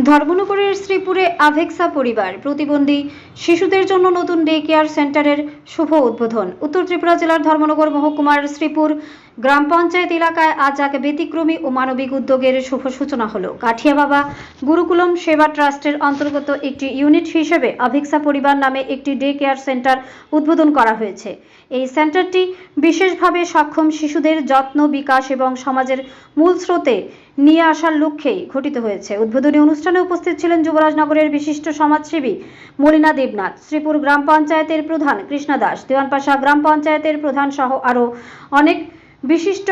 ধর্মনগরের শ্রীপুরে আভেক্সা পরিবার প্রতিবন্ধী শিশুদের জন্য নতুন ডে কেয়ার সেন্টারের শুভ উদ্বোধন। উত্তর ত্রিপুরা জেলার ধর্মনগর মহকুমার শ্রীপুর গ্রাম পঞ্চায়েত এলাকায় আজ এক ব্যতিক্রমী ও মানবিক উদ্যোগের শুভ সূচনা হলো। কাঠিয়া বাবা গুরুকুলম সেবা ট্রাস্টের অন্তর্গত একটি ইউনিট হিসেবে আভিক্সা পরিবার নামে একটি ডে কেয়ার সেন্টার উদ্বোধন করা হয়েছে। এই সেন্টারটি বিশেষভাবে সক্ষম শিশুদের যত্ন, বিকাশ এবং সমাজের মূল স্রোতে নিয়ে আসার লক্ষ্যেই ঘটিত হয়েছে। উদ্বোধনী অনুষ্ঠানে উপস্থিত ছিলেন যুবরাজনগরের বিশিষ্ট সমাজসেবী মলিনা দেবনাথ, শ্রীপুর গ্রাম পঞ্চায়েতের প্রধান কৃষ্ণা দাস, দেওয়ানপাশা গ্রাম পঞ্চায়েতের প্রধান সহ আরও অনেক বিশিষ্ট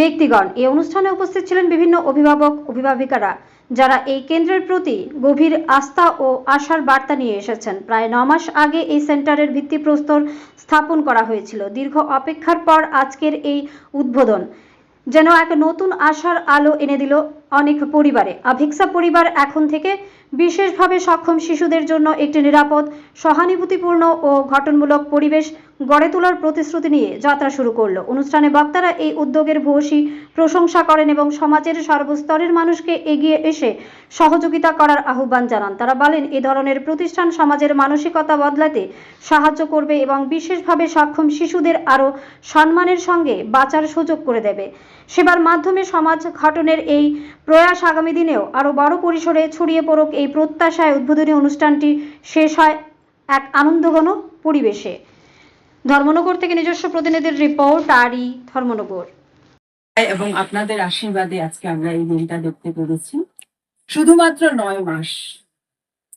ব্যক্তিগণ এই অনুষ্ঠানে উপস্থিত ছিলেন বিভিন্ন অভিভাবক, অভিভাবিকারা, যারা এই কেন্দ্রের প্রতি গভীর আস্থা ও আশার বার্তা নিয়ে এসেছেন। প্রায় ন মাস আগে এই সেন্টারের ভিত্তিপ্রস্তর স্থাপন করা হয়েছিল। দীর্ঘ অপেক্ষার পর আজকের এই উদ্বোধন যেন এক নতুন আশার আলো এনে দিল অনেক পরিবারে। আভিক্সা পরিবার এখন থেকে বিশেষভাবে সক্ষম শিশুদের জন্য একটি নিরাপদ, সহানুভূতিপূর্ণ ও গঠনমূলক পরিবেশ গড়ে তোলার প্রতিশ্রুতি নিয়ে যাত্রা শুরু করল। অনুষ্ঠানে বক্তারা এই উদ্যোগের ভূয়সী প্রশংসা করেন এবং সমাজের সর্বস্তরের মানুষকে এগিয়ে এসে সহযোগিতা করার আহ্বান জানান। তারা বলেন, এ ধরনের প্রতিষ্ঠান সমাজের মানসিকতা বদলাতে সাহায্য করবে এবং বিশেষভাবে সক্ষম শিশুদের আরও সম্মানের সঙ্গে বাঁচার সুযোগ করে দেবে। সেবার মাধ্যমে সমাজ ঘটনের এই প্রয়াস আগামী দিনেও আরও বড় পরিসরে ছড়িয়ে পড়ুক এই প্রত্যাশায় উদ্বোধনী অনুষ্ঠানটি শেষ হয় এক আনন্দঘন পরিবেশে। ধর্মনগর থেকে নিজস্ব প্রতিনিধির রিপোর্ট, আরই ধর্মনগর। এবং আপনাদের আশীর্বাদে আজকে আমরা এই দিনটা দেখতে পেরেছি। শুধুমাত্র নয় মাস।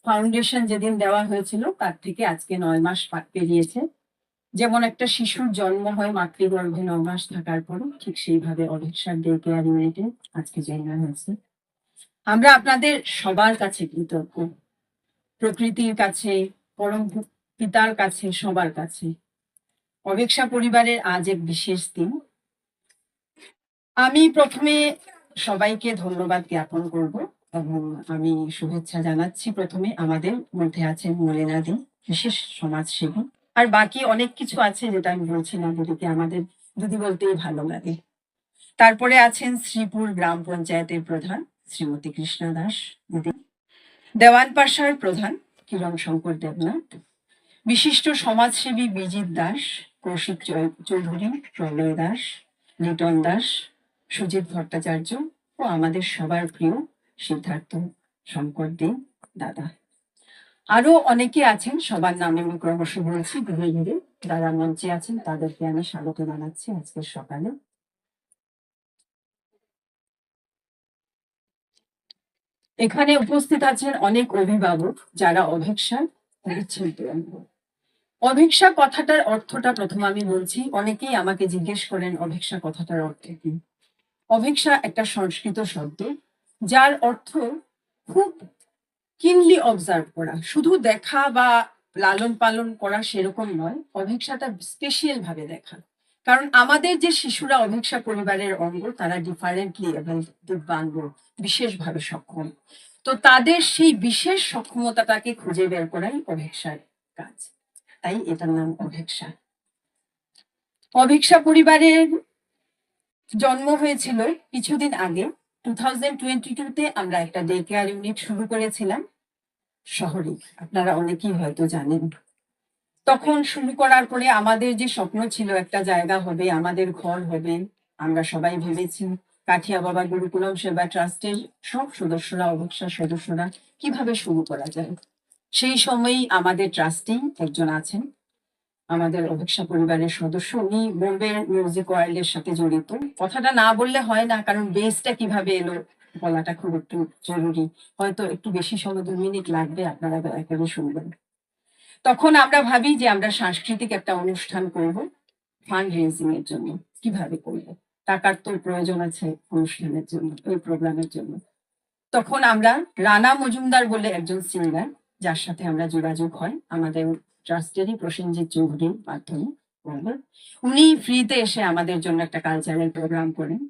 ফাউন্ডেশন যেদিন দেওয়া হয়েছিল, তার থেকে আজকে নয় মাস পেরিয়েছে। যেমন একটা শিশুর জন্ম হয় মাতৃগর্ভে নয় মাস থাকার পরে ঠিক সেইভাবে অভিক্ষার ডে কেয়ার ইউনিটে আজকে জন্ম হয়েছে। আমরা আপনাদের সবার কাছে কৃতজ্ঞ। প্রকৃতির কাছে, পরম পিতার কাছে, সবার কাছে। অভিক্ষা পরিবারের আজ এক বিশেষ দিন। আমি প্রথমে সবাইকে ধন্যবাদ জ্ঞাপন করব এবং আমি শুভেচ্ছা জানাচ্ছি প্রথমে আমাদের মধ্যে আছেন মলিনাদি বিশেষ সমাজসেবী। আর বাকি অনেক কিছু আছে যেটা আমি বলছি না দিদিকে আমাদের দিদি বলতেই ভালো লাগে। তারপরে আছেন শ্রীপুর গ্রাম পঞ্চায়েতের প্রধান শ্রীমতী কৃষ্ণা দাস দিদি দেওয়ানপাশার প্রধান। কিরণ শঙ্কর দেবনাথ বিশিষ্ট সমাজসেবী বিজিত দাস কৌশিক চৌধুরী প্রলয় দাস লিটন দাস সুজিত ভট্টাচার্য ও আমাদের সবার প্রিয় সিদ্ধার্থ শঙ্কর দে দাদা। আরও অনেকে আছেন সবার নামে আমি ক্রমশ বলছি ধীরে ধীরে যারা মঞ্চে আছেন তাদেরকে আমি স্বাগত জানাচ্ছি আজকের সকালে। এখানে উপস্থিত আছেন অনেক অভিভাবক যারা অভিক্ষার পরিচ্ছন্ন অভিক্ষা কথাটার অর্থটা প্রথম আমি বলছি, অনেকেই আমাকে জিজ্ঞেস করেন অভিক্ষা কথাটার অর্থ কি? অভিক্ষা একটা সংস্কৃত শব্দ, যার অর্থ খুব কিনলি অবজার্ভ করা। শুধু দেখা বা লালন পালন করা সেরকম নয়, অভিক্ষাটা স্পেশিয়াল ভাবে দেখা। কারণ আমাদের যে শিশুরা অভিক্ষা পরিবারের অঙ্গ, তারা ডিফারেন্টলি এবং দিব্যাঙ্গ, বিশেষভাবে সক্ষম। তো তাদের সেই বিশেষ সক্ষমতাটাকে খুঁজে বের করাই অভিক্ষার কাজ। তাই এটার নাম অভিক্ষা। অভিক্ষা পরিবারের জন্ম হয়েছিল কিছুদিন আগে। টু থাউজেন্ড টোয়েন্টি টুতে আমরা একটা ডে কেয়ার ইউনিট শুরু করেছিলাম। শহরে। আপনারা অনেকেই হয়তো জানেন। তখন শুরু করার পরে আমাদের যে স্বপ্ন ছিল, একটা জায়গা হবে, আমাদের ঘর হবে, আমরা সবাই ভেবেছি, কাঠিয়া বাবা, গুরুকুলম সেবা ট্রাস্টের সব সদস্যরা, অবসর সদস্যরা কীভাবে শুরু করা যায়? সেই সময়ই আমাদের ট্রাস্টি একজন আছেন, আমাদের অভিক্ষা পরিবারের সদস্য। উনি বোম্বে মিউজিক ওয়ার্ল্ডের সাথে জড়িত। কথাটা না বললে হয় না, কারণ বেসটা কীভাবে এলো বলাটা খুব একটু জরুরি। হয়তো একটু বেশি সময়, দু মিনিট লাগবে, আপনারা দয়া করে শুনবেন। তখন আমরা ভাবি যে আমরা সাংস্কৃতিক একটা অনুষ্ঠান করব ফান্ড রেজিং এর জন্য। কীভাবে করব? টাকার তো প্রয়োজন আছে অনুষ্ঠানের জন্য, ওই প্রোগ্রামের জন্য। তখন আমরা রানা মজুমদার বলে একজন সিঙ্গার যার সাথে আমরা যোগাযোগ হয়, আমাদের ট্রাস্টেরই প্রসেনজিৎ চৌধুরীর মাধ্যমে। উনি ফ্রিতে এসে আমাদের জন্য একটা কালচারাল প্রোগ্রাম করেন।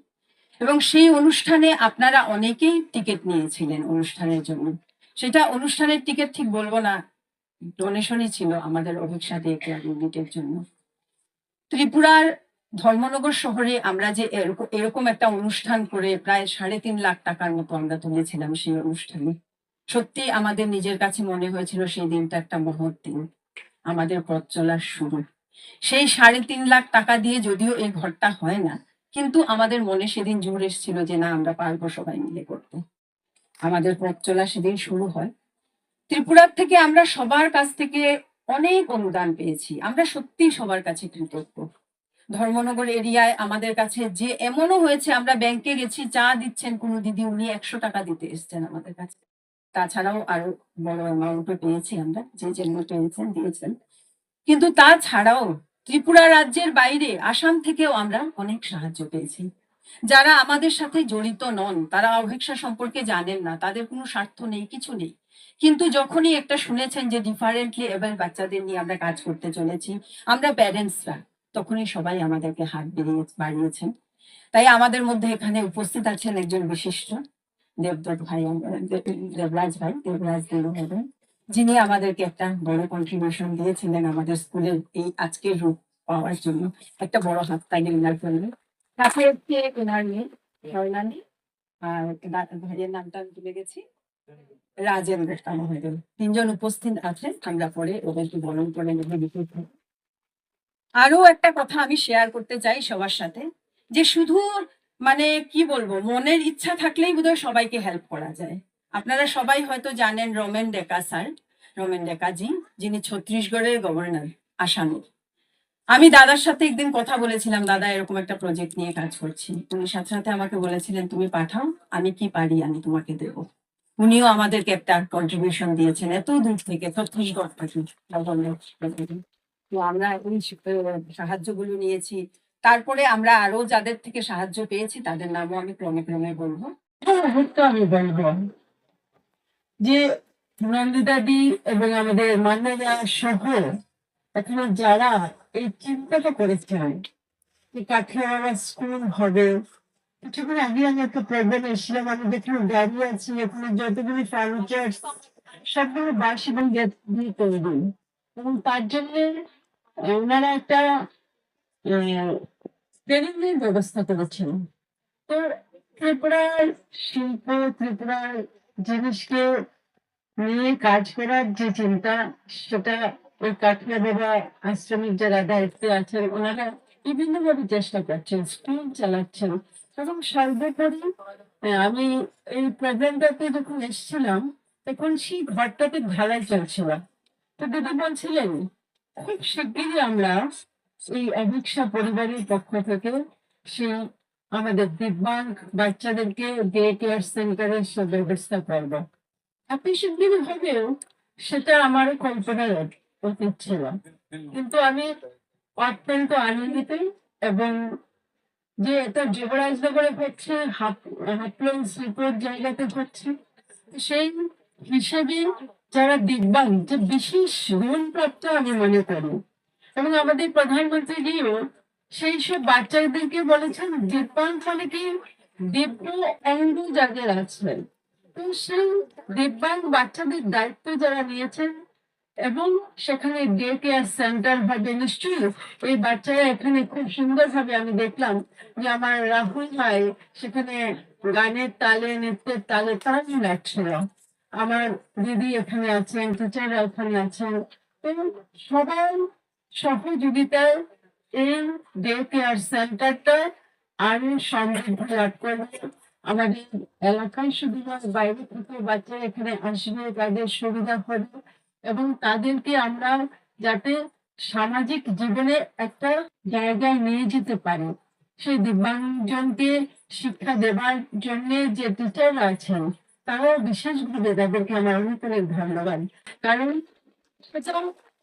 এবং সেই অনুষ্ঠানে আপনারা অনেকেই টিকিট নিয়েছিলেন অনুষ্ঠানের জন্য। সেটা অনুষ্ঠানের টিকিট ঠিক বলব না ডোনেশনই ছিল আমাদের দিয়ে কেয়ার ইউনিটের জন্য। ত্রিপুরার ধর্মনগর শহরে আমরা যে এরকম এরকম একটা অনুষ্ঠান করে প্রায় সাড়ে তিন লাখ টাকার মতো আমরা তুলেছিলাম সেই অনুষ্ঠানে। সত্যি আমাদের নিজের কাছে মনে হয়েছিল সেই দিনটা একটা মহৎ দিন, আমাদের পথ চলার শুরু। সেই সাড়ে তিন লাখ টাকা দিয়ে যদিও এই ঘরটা হয় না, কিন্তু আমাদের মনে সেদিন জোর এসেছিল যে না, আমরা পারব সবাই মিলে করতে। আমাদের পথ চলা সেদিন শুরু হয়। ত্রিপুরার থেকে আমরা সবার কাছ থেকে অনেক অনুদান পেয়েছি। আমরা সত্যি সবার কাছে কৃতজ্ঞ। ধর্মনগর এরিয়ায় আমাদের কাছে যে এমনও হয়েছে, আমরা ব্যাংকে গেছি চা দিচ্ছেন কোনো দিদি, উনি একশো টাকা দিতে এসছেন আমাদের কাছে। তাছাড়াও আরও বড় অ্যামাউন্টও পেয়েছি আমরা, যে জন্য পেয়েছেন, দিয়েছেন। কিন্তু তাছাড়াও ত্রিপুরা রাজ্যের বাইরে, আসাম থেকেও আমরা অনেক সাহায্য পেয়েছি। যারা আমাদের সাথে জড়িত নন, তারা অভিক্ষা সম্পর্কে জানেন না, তাদের কোনো স্বার্থ নেই, কিছু নেই। কিন্তু যখনই একটা শুনেছেন যে ডিফারেন্টলি এবার বাচ্চাদের নিয়ে আমরা কাজ করতে চলেছি, আমরা প্যারেন্টসরা তখনই সবাই আমাদেরকে হাত বেরিয়ে বাড়িয়েছেন। তাই আমাদের মধ্যে এখানে উপস্থিত আছেন একজন বিশিষ্ট দেবদত্ত ভাই, দেবরাজ ভাই, দেবরাজ দেব যিনি আমাদেরকে একটা বড় কন্ট্রিবিউশন দিয়েছিলেন আমাদের স্কুলের এই আজকের রূপ পাওয়ার জন্য। একটা বড় হাত তাই ওনার কাছে হচ্ছে ওনার মেয়ে স্বর্ণালী আর ভাইয়ের নামটা আমি ভুলে গেছি। রাজেন্দ্র মহোদয় তিনজন উপস্থিত আছেন, আমরা পরে ওদেরকে বরণ করে নেব। আরও একটা কথা আমি শেয়ার করতে চাই সবার সাথে, যে শুধু মানে কি বলব, মনের ইচ্ছা থাকলেই বোধহয় সবাইকে হেল্প করা যায়। আপনারা সবাই হয়তো জানেন রমেন ডেকা স্যার, রমেন ডেকা জি যিনি ছত্তিশগড়ের গভর্নর আসামের। আমি দাদার সাথে একদিন কথা বলেছিলাম, দাদা, এরকম একটা প্রজেক্ট নিয়ে কাজ করছি। উনি সাথে সাথে আমাকে বলেছিলেন, তুমি পাঠাও, আমি কি পারি, আমি তোমাকে দেব। উনিও আমাদেরকে একটা কন্ট্রিবিউশন দিয়েছেন, এত দূর থেকে, ছত্তিশগড় গভর্নর তো আমরা ওই সাহায্যগুলো নিয়েছি। তারপরে আমরা আরও যাদের থেকে সাহায্য পেয়েছি, তাদের নামও আমি ক্রমে ক্রমে বলব। আমি বলব যে নন্দিতাদি এবং আমাদের মান্নারা সহ এখানে যারা এই চিন্তাটা করেছেন যে কাঠিয়ারা স্কুল হবে। কিছুক্ষণ আগে আমি একটা এসেছিলাম, আমি দেখলাম দাঁড়িয়ে আছি, এখানে যতগুলি ফার্নিচার সবগুলো বাস এবং গেট দিয়ে তৈরি। এবং তার জন্য ওনারা একটা ট্রেনিং ব্যবস্থা করেছেন। তো ত্রিপুরার শিল্প, ত্রিপুরার জিনিসকে নিয়ে কাজ করার যে চিন্তা, সেটা ওই বাবা আশ্রমিক যারা আছেন, ওনারা বিভিন্ন ভাবে চেষ্টা করছেন, স্কুল চালাচ্ছেন। এবং সর্বোপরি আমি এই প্রোগ্রামটাতে যখন এসেছিলাম, তখন সেই ঘরটাতে ঢালাই চলছিল। তো দিদি বলছিলেন, খুব শিগগিরই আমরা এই অভিক্ষা পরিবারের পক্ষ থেকে সেই আমাদের দিব্যাঙ্গ বাচ্চাদেরকে ডে কেয়ার সেন্টারের সব ব্যবস্থা করব। আপনি শিগগিরই হবেও সেটা আমার কল্পনার অতীত ছিল কিন্তু আমি অত্যন্ত আনন্দিত এবং যে এটা হচ্ছে হাফলং জায়গাতে হচ্ছে সেই হিসেবে যারা দিব্যাঙ্গ, যে বিশেষ ঋণ প্রাপ্ত আমি মনে করি, এবং আমাদের প্রধানমন্ত্রীজিও সেই সব বাচ্চাদেরকে বলেছেন দিব্যাঙ্গ ফলে কি দিব্য অঙ্গ যাদের আছে, তো সেই দিব্যাঙ্গ বাচ্চাদের দায়িত্ব যারা নিয়েছেন এবং সেখানে ডে কেয়ার সেন্টার হবে নিশ্চয়ই এই বাচ্চারা এখানে খুব সুন্দরভাবে আমি দেখলাম যে আমার রাহুল ভাই সেখানে গানের তালে, নৃত্যের তালে তাল লাগছিল আমার দিদি এখানে আছেন টিচাররা এখানে আছেন। এবং সবার সহযোগিতায় এই ডে কেয়ার সেন্টারটা আরও সমৃদ্ধ লাভ করবে। আমাদের এলাকায় শুধু বাইরে থেকে বাচ্চারা এখানে আসবে, তাদের সুবিধা হবে। এবং তাদেরকে আমরা যাতে সামাজিক জীবনে একটা জায়গায় নিয়ে যেতে পারি। সেই দিব্যাঙ্গজনকে শিক্ষা দেবার জন্য যে টিচার আছেন, তারাও বিশেষভাবে তাদেরকে আমার অনেক অনেক ধন্যবাদ। কারণ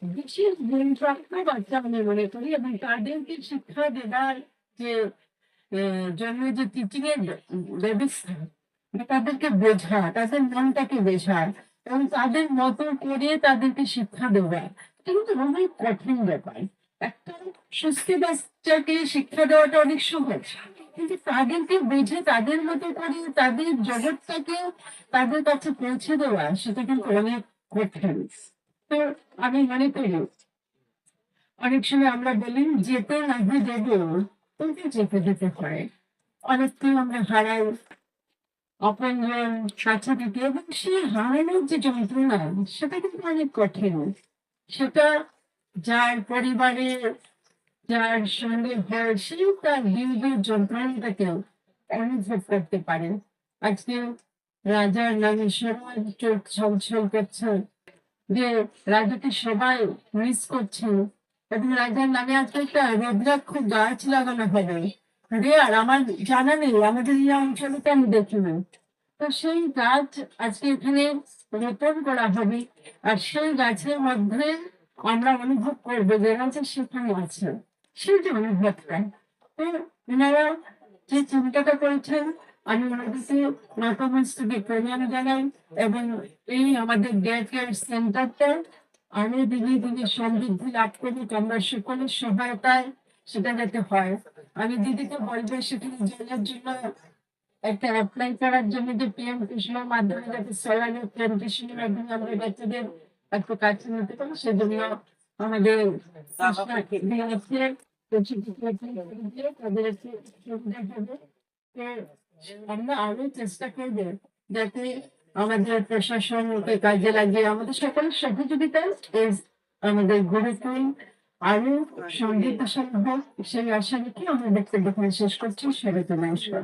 বিশেষ গুণপ্রাপ্ত বাচ্চা আমি মনে করি এবং তাদেরকে শিক্ষা দেবার যে জন্য যে টিচিং এর ব্যবস্থা তাদেরকে বোঝা, তাদের মনটাকে বোঝা। এবং তাদের মতো করে তাদেরকে শিক্ষা দেওয়া। কিন্তু অনেক কঠিন ব্যাপার। একটা সুস্থ বাচ্চাকে শিক্ষা দেওয়াটা অনেক সহজ। কিন্তু তাদেরকে বুঝে তাদের মতো করে তাদের জগৎটাকে তাদের কাছে পৌঁছে দেওয়া, সেটা কিন্তু অনেক কঠিন। তো আমি মনে করি, অনেক সময় আমরা বলি, যেতে নাহি দেব কিন্তু যেতে দিতে হয়। অনেককেই আমরা হারাই। কাছে থেকে এবং সেই হারানোর যে যন্ত্রণা, সেটা কিন্তু অনেক কঠিন। সেটা যার পরিবারে, যার সঙ্গে হয়, সেও তার বিয়োগের যন্ত্রণাটাকেও অনুভব করতে পারে। আজকে রাজার নামে সবাই চোখ ছলছল করছে যে রাজাকে সবাই মিস করছেন এবং রাজার নামে আজকে একটা রুদ্রাক্ষ গাছ লাগানো হবে। রেয়ার আমার জানা নেই, আমাদের এই অঞ্চলে আমি দেখিনি তো সেই গাছ আজকে এখানে রোপণ করা হবে, আর সেই গাছের মধ্যে আমরা অনুভব করব যে রাজা সেখানে আছে, সেই যে অনুভবটা। তো ওনারা যে চিন্তাটা করেছেন, আমি ওনাদেরকে নতমস্তকে প্রণাম জানাই, এবং এই আমাদের ডে কেয়ার সেন্টারটা আরও দিনে দিনে সমৃদ্ধি লাভ করুক, আমরা সকলের সহায়তায় সেটা যাতে হয়। আমি দিদিকে বলব সেখানে জলের জন্য একটা অ্যাপ্লাই করার জন্য যে পিএম কৃষ্ণর মাধ্যমে যাতে সোলারের প্ল্যান্টেশনের মাধ্যমে আমরা বাচ্চাদের একটু কাছে নিতে পারি, সেজন্য আমাদের তাদের আমরা আরও চেষ্টা করব যাতে আমাদের প্রশাসনকে কাজে লাগিয়ে আমাদের সকলের সহযোগিতায় এই আমাদের গুরুকুল আরও সমৃদ্ধশালী হোক সেই আশা রেখে আমরা বক্তব্য এখানে শেষ করছি। সবাইকে নমস্কার।